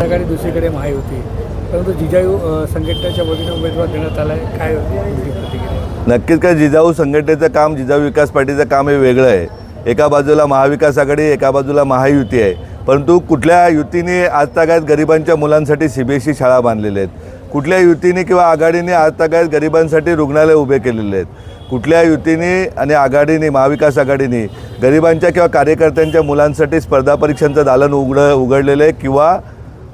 आघाडी दुसरीकडे महायुती. परंतु जिजाऊ संघटनेच्या वतीने उमेदवार देण्यात आला आहे काय प्रतिक्रिया? नक्कीच काय जिजाऊ संघटनेचं काम जिजाऊ विकास पार्टीचं काम हे वेगळं आहे. एका बाजूला महाविकास आघाडी एका बाजूला महायुती आहे. परंतु कुठल्या युतीने आज तागायत गरिबांच्या मुलांसाठी सी बी एस सी शाळा बांधलेल्या आहेत? कुठल्या युतीने किंवा आघाडीने आज तागायत गरिबांसाठी रुग्णालय उभे केलेले आहेत? कुठल्या युतीने आणि आघाडीने महाविकास आघाडीने गरिबांच्या किंवा कार्यकर्त्यांच्या मुलांसाठी स्पर्धा परीक्षांचं दालन उघड उघडलेलं आहे? किंवा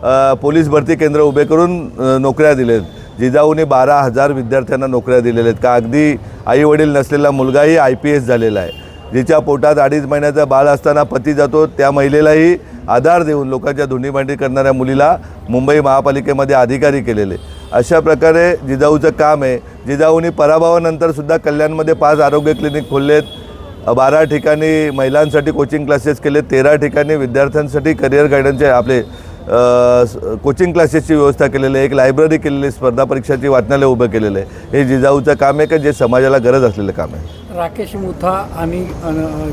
पोलीस भरती केंद्र उभे करून नोकऱ्या नोकऱ्या दिलेत. जिजाऊने बारा हजार विद्यार्थ्यांना नोकऱ्या दिलेल्या आहेत. का अगदी आईवडील नसलेला मुलगाही आय पी एस झालेला आहे. जिच्या पोटात अडीच महिन्याचा बाळ असताना पती जातो त्या महिलेलाही आधार देऊन लोकांच्या धुंडीमांडी करणाऱ्या मुलीला मुंबई महापालिकेमध्ये अधिकारी केलेले. अशा प्रकारे जिजाऊचं काम आहे. जिजाऊनी पराभवानंतरसुद्धा कल्याणमध्ये पाच आरोग्य क्लिनिक खोललेत. बारा ठिकाणी महिलांसाठी कोचिंग क्लासेस केले तेरा ठिकाणी विद्यार्थ्यांसाठी करिअर गायडन्सचे आपले. कोचिंग क्लासेसची व्यवस्था केलेली आहे एक लायब्ररी केलेली स्पर्धा परीक्षाची वाचनालय उभं केलेलं आहे. हे जिजाऊचं काम आहे का? जे समाजाला गरज असलेलं काम आहे? राकेश मुथा आणि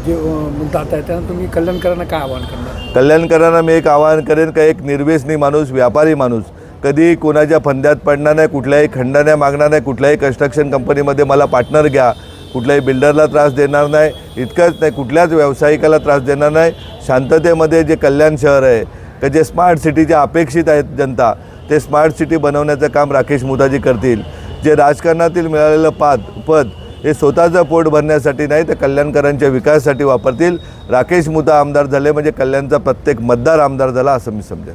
जे अ, मुद्दात आहे त्यांना तुम्ही कल्याणकरांना काय आवाहन करणार? कल्याणकरांना मी एक आवाहन करेन का एक निर्व्यसनी माणूस व्यापारी माणूस कधी कोणाच्या फंद्यात पडणार नाही कुठल्याही खंडाने मागणार नाही कुठल्याही कन्स्ट्रक्शन कंपनीमध्ये मला पार्टनर घ्या. कुठल्याही बिल्डरला त्रास देणार नाही इतकंच नाही कुठल्याच व्यावसायिकाला त्रास देणार नाही. शांततेमध्ये जे कल्याण शहर आहे का जे स्मार्ट सिटीच्या अपेक्षित आहेत जनता ते स्मार्ट सिटी बनवण्याचं काम राकेश मुदाजी करतील. जे राजकारणातील मिळालेलं पाद पद हे स्वतःचं पोट भरण्यासाठी नाही तर कल्याणकरांच्या विकासासाठी वापरतील. राकेश मुदा आमदार झाले म्हणजे कल्याणचा प्रत्येक मतदार आमदार झाला असं मी समजेन.